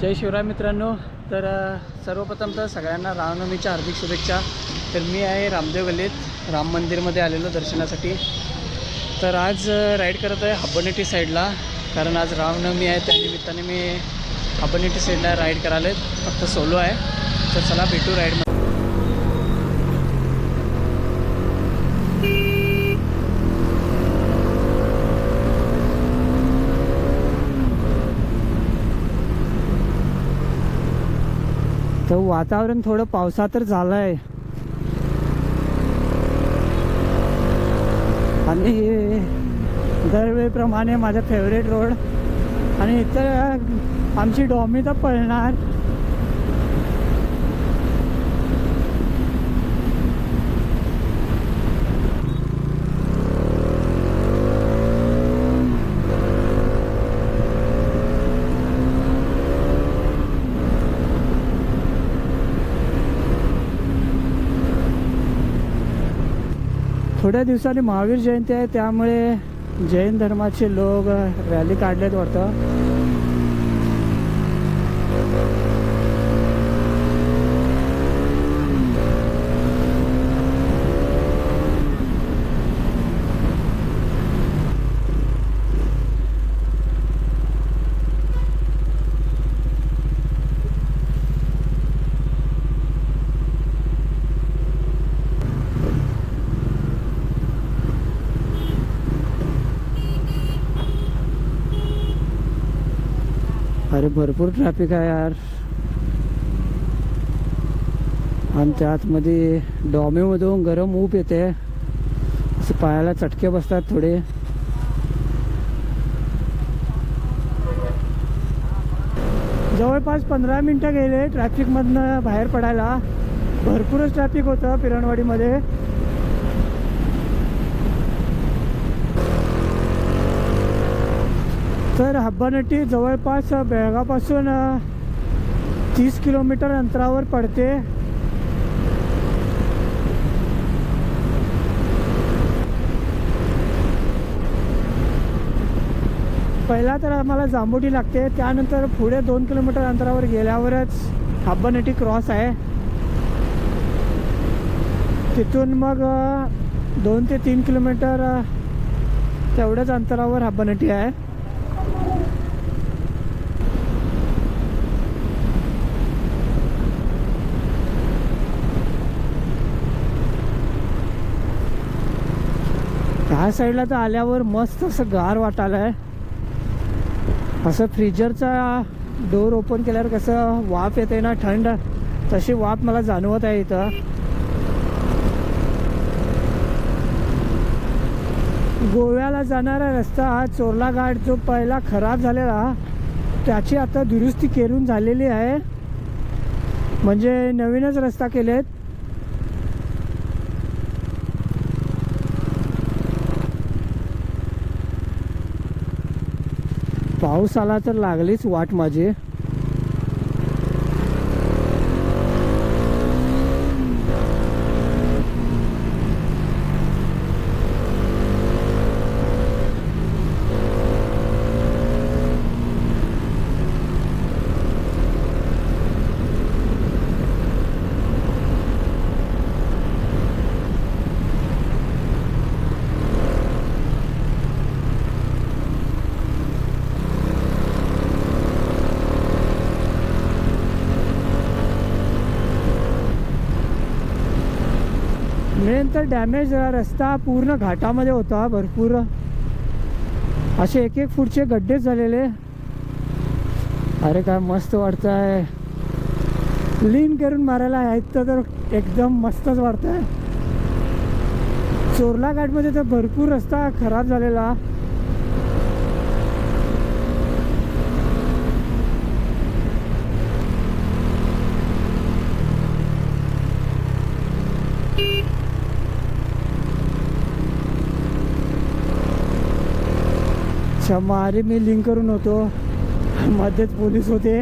जय शिवराय मित्रांनो. तर सर्वप्रथम तर सगळ्यांना रामनवमीच्या हार्दिक शुभेच्छा. तर मी आहे रामदेव गल्लीत. राम मंदिरमध्ये आलेलो दर्शनासाठी. तर आज राईड करत आहे हब्बनेटी साईडला कारण आज रामनवमी आहे त्या निमित्ताने मी हब्बनेटी साईडला राईड करायला फक्त सोलो आहे. तर चला भेटू राईडमध्ये तर वातावरण थोडं पावसा तर झालं आहे आणि दरवेळेप्रमाणे माझा फेवरेट रोड आणि इथं आमची डॉमी तर पळणार. थोड्या दिवसांनी महावीर जयंती आहे त्यामुळे जैन धर्माचे लोक रॅली काढलेत वाटतं. अरे भरपूर ट्रॅफिक आहे यार. आणि त्यातमध्ये डॉमेमधून गरम ऊप येते. असे पायाला चटके बसतात थोडे. जवळपास पंधरा मिनटं गेले ट्रॅफिकमधनं बाहेर पडायला. भरपूरच ट्रॅफिक होतं पिरणवाडीमध्ये तर हब्बानट्टी जवळपास बेळगापासून तीस किलोमीटर अंतरावर पडते. पहिला तर आम्हाला जांबोटी लागते त्यानंतर पुढे दोन किलोमीटर अंतरावर गेल्यावरच हब्बानट्टी क्रॉस आहे. तिथून मग दोन ते तीन किलोमीटर तेवढ्याच अंतरावर हब्बानट्टी आहे. ह्या साईडला तर आल्यावर मस्त असं गार वाटायला आहे. असं फ्रीजरचा डोर ओपन केल्यावर कसं वाफ येते ना थंड तशी वाफ मला जाणवत आहे इथं. गोव्याला जाणारा रस्ता हा चोरला घाट जो पहिला खराब झालेला त्याची आता दुरुस्ती करून झालेली आहे. म्हणजे नवीनच रस्ता केलेत. पाऊस आला तर लागलीच वाट माझी. तर डॅमेज रस्ता पूर्ण घाटामध्ये होता भरपूर. असे एक एक फूटचे गड्डेच झालेले. अरे काय मस्त वाटत आहे लीन करून मारायला यायचं तर एकदम मस्तच वाटत आहे चोरला घाटमध्ये तर भरपूर रस्ता खराब झालेला. अच्छा मारे मी लिंक करून होतो. मध्येच पोलीस होते.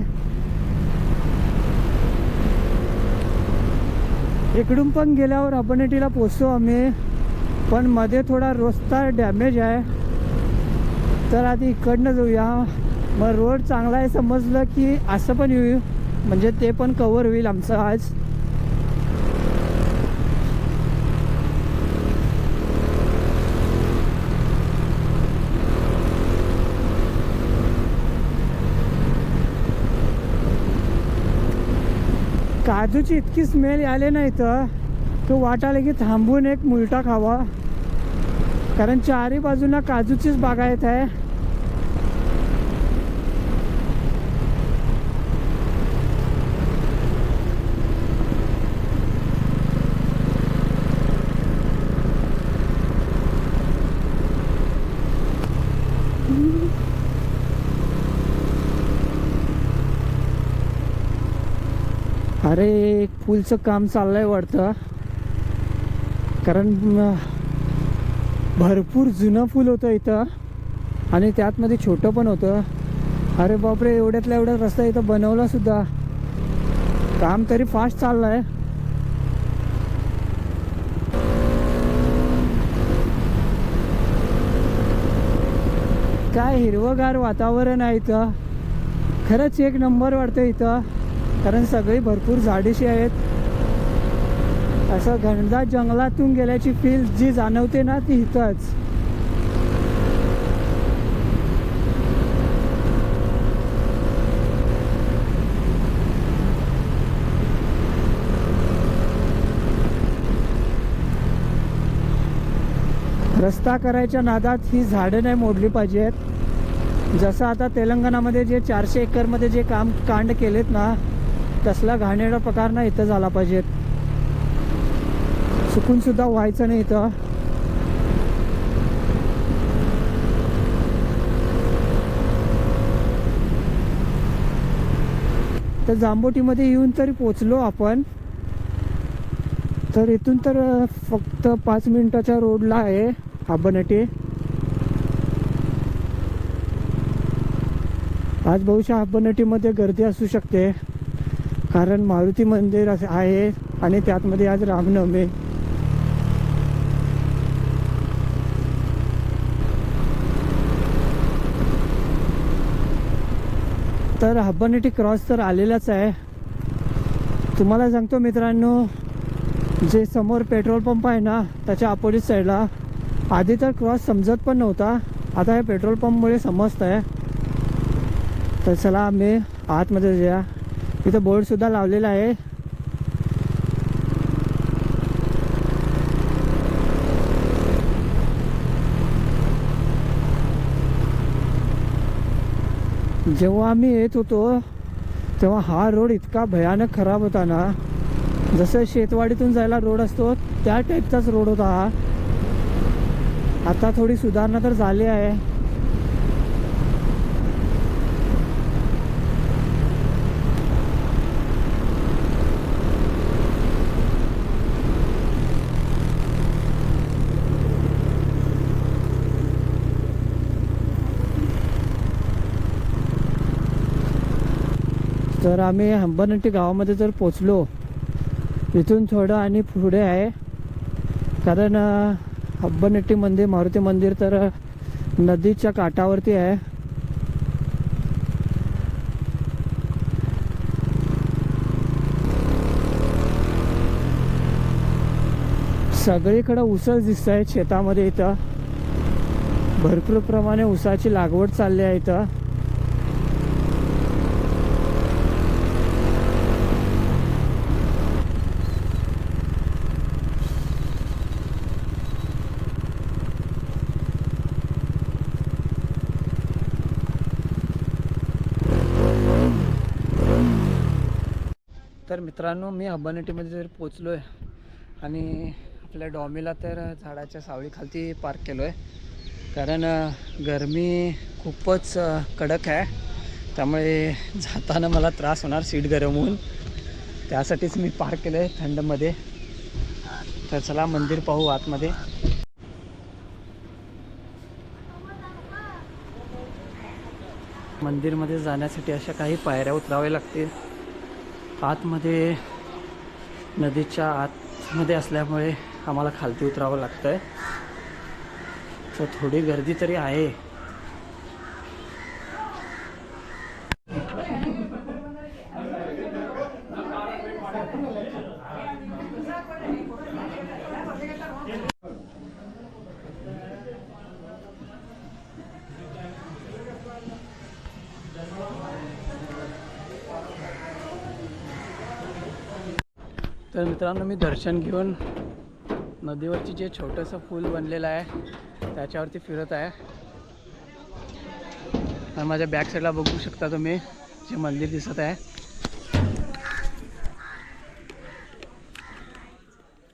इकडून पण गेल्यावर अबनेटीला पोचतो आम्ही. पण मध्ये थोडा रस्ता डॅमेज आहे. तर आधी इकडनं जाऊया. मग रोड चांगला आहे समजलं की असं पण येऊ. म्हणजे ते पण कवर होईल आमचं आज. काजूची इतकी स्मेल आले नाही तर तो वाटायला की थांबून एक मुलटा खावा. कारण चारी बाजूला काजूचीच बागायत आहे. अरे एक पूलचं काम चाललंय वाटतं. कारण भरपूर जुनं पूल होतं इथं. आणि त्यातमध्ये छोटं पण होतं. अरे बापरे एवढ्यातल्या एवढ्या रस्ता इथं बनवला सुद्धा. काम तरी फास्ट चाललंय. काय हिरवगार वातावरण आहे इथं. खरंच एक नंबर वाटतं इथं. कारण सगळी भरपूर झाडेशी आहेत. असं घनदाट जंगलातून गेल्याची फील जी जाणवते ना ती इथंच. रस्ता करायच्या नादात ही झाडं नाही मोडली पाहिजेत. जसं आता तेलंगणामध्ये जे चारशे एकरमध्ये जे काम कांड केलेत ना तसला घाणेरडा प्रकार ना इथं झाला पाहिजेत चुकून सुद्धा व्हायचं नाही इथं. तर जांबोटीमध्ये येऊन तरी पोचलो आपण. तर इथून तर फक्त पाच मिनिटाच्या रोडला आहे आबनटी आज बहुशा आबनटीमध्ये गर्दी असू शकते. कारण मारुती मंदिर असं आहे आणि त्यातमध्ये आज रामनवमी. तर हब्बनेटी क्रॉस तर आलेलाच आहे. तुम्हाला सांगतो मित्रांनो जे समोर पेट्रोल पंप आहे ना त्याच्या अपोजिट साईडला. आधी तर क्रॉस समजत पण नव्हता आता हे पेट्रोल पंपमुळे समजत आहे तर चला आम्ही आतमध्ये जाऊया. इथं बोर्डसुद्धा लावलेला आहे. जेव्हा आम्ही येत होतो तेव्हा हा रोड इतका भयानक खराब होता ना. जसं शेतवाडीतून जायला रोड असतो त्या टाईपचाच रोड होता हा. आता थोडी सुधारणा तर झाली आहे. तर आम्ही हंबरनट्टी गावामध्ये जर पोचलो इथून थोडं आणि पुढे आहे. कारण अ, मंदिर मारुती मंदिर तर नदीच्या काठावरती आहे. सगळीकडं ऊसच दिसत आहे शेतामध्ये इथं. भरपूर प्रमाणे ऊसाची लागवड चालली आहे इथं. तर मित्रांनो मी हब्बानेटीमध्ये जर पोचलो आहे आणि आपल्या डॉमीला तर झाडाच्या सावळीखालती पार्क केलो आहे कारण गर्मी गरमी खूपच कडक आहे. त्यामुळे जाताना मला त्रास होणार सीट गरम होऊन. त्यासाठीच मी पार्क केलं आहे थंडमध्ये. तर चला मंदिर पाहू आतमध्ये. मंदिरमध्ये जाण्यासाठी अशा काही पायऱ्या उतराव्या लागतील. आतमध्ये नदीच्या आतमध्ये असल्यामुळे आम्हाला खालती उतरावं लागतं आहे तर थोडी गर्दी तरी आहे. तर मित्रांनो मी दर्शन घेऊन नदीवरची जे छोटंसं पूल बनलेलं आहे त्याच्यावरती फिरत आहे. आणि माझ्या बॅक साईडला बघू शकता तुम्ही जे मंदिर दिसत आहे.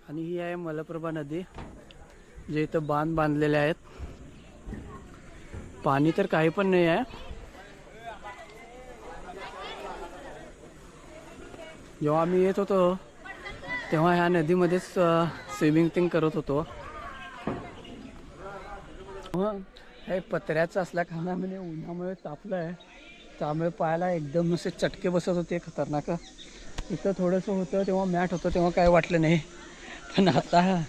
आणि ही आहे मलप्रभा नदी जे इथं बांध बांधलेले आहेत. पाणी तर काही पण नाही आहे. जेव्हा आम्ही येत होतो तेव्हा ह्या नदीमध्येच स्विमिंग थिंग करत होतो. हो, हे पत्र्याचं असल्या कारणाने उन्हामुळे तापलं आहे त्यामुळे पायाला एकदम असे चटके बसत होते खतरनाक. इथं थोडंसं होतं तेव्हा मॅट होतं तेव्हा काय वाटलं नाही. पण आता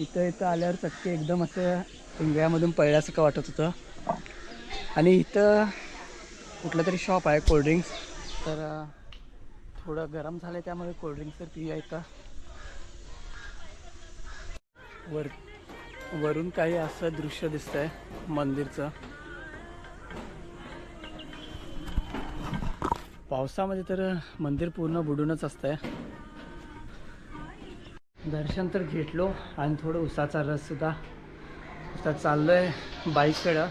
इथं इथं आल्यावर चटके एकदम असं इंगळ्यामधून पळल्यासारखं वाटत होतं. आणि इथं कुठलं तरी शॉप आहे कोल्ड्रिंक्स तर थोडं गरम झालं आहे त्यामुळे कोल्ड्रिंक्स तर पिया इथं. वर वरून काही असं दृश्य दिसतंय मंदिरचं. पावसामध्ये तर मंदिर पूर्ण बुडूनच असतंय. दर्शन तर घेतलो आणि थोडं उसाचा रस सुद्धा आता चाललोय बाईककडं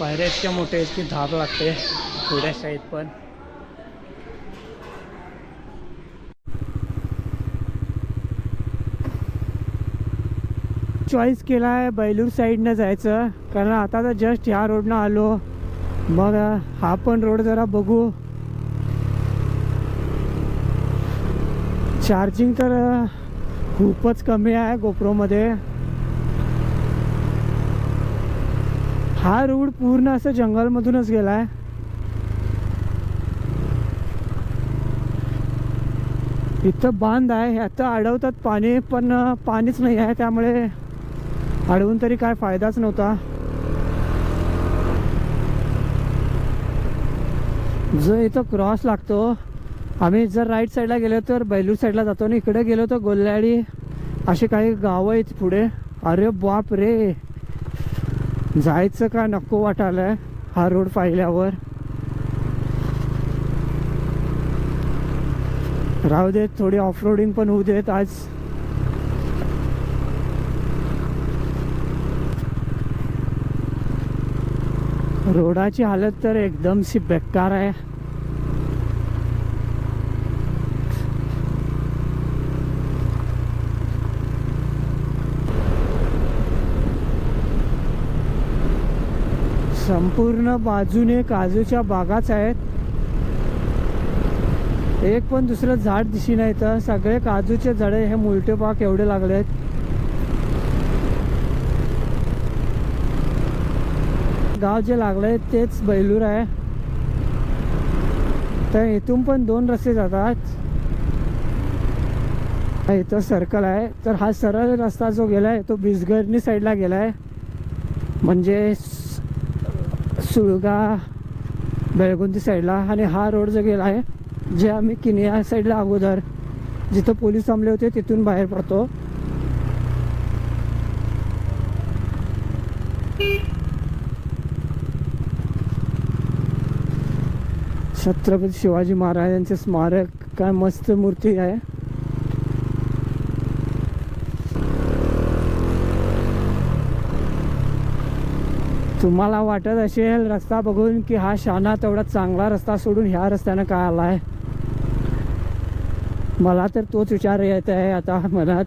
पायऱ्या इतक्या मोठ्या आहेत की धाप लागते थोड्याशा आहेत पण. चॉईस केला आहे बैलूर साईडनं जायचं. कारण आता तर जस्ट ह्या रोडनं आलो. मग हा पण रोड जरा बघू. चार्जिंग तर खूपच कमी आहे गोप्रोमध्ये. हा रोड पूर्ण असं जंगलमधूनच गेला आहे इथं बांध आहे ह्यात अडवतात पाणी पण पाणीच नाही आहे त्यामुळे. अडवून तरी काय फायदाच नव्हता. जो इथं क्रॉस लागतो आम्ही जर राईट साईडला गेलो तर बैलूर साईडला जातो आणि इकडे गेलो तर गोल्लाडी असे काही गावं आहेत पुढे. अरे बाप रे! जायचं का नको वाटायलंय हा रोड पाहिल्यावर. राहू देत थोडी ऑफ रोडिंग पण होऊ देत आज. रोडाची हालत तर एकदमशी बेकार आहे. संपूर्ण बाजूने काजूच्या बागाच आहेत. एक पण दुसरं झाड दिशी नाही तर सगळे काजूचे झाडे हे मुलटेपाक एवढे लागले आहेत गाव जे लागलंय तेच बैलूर आहे. तर इथून पण दोन रस्ते जातात. इथं सर्कल आहे. तर हा सरळ रस्ता जो गेलाय तो बिसगर्णी साईडला गेलाय. म्हणजे सुळगा बेळगुंदी साईडला आणि हा रोड जो गेला आहे जे आम्ही किनिया साईडला अगोदर जिथं पोलीस थांबले होते तिथून बाहेर पडतो. छत्रपती शिवाजी महाराजांचे स्मारक. काय मस्त मूर्ती आहे. तुम्हाला वाटत असेल रस्ता बघून की हा शाना तेवढा चांगला रस्ता सोडून ह्या रस्त्यानं काय आलाय? मला तर तोच विचार येत आहे. आता मनात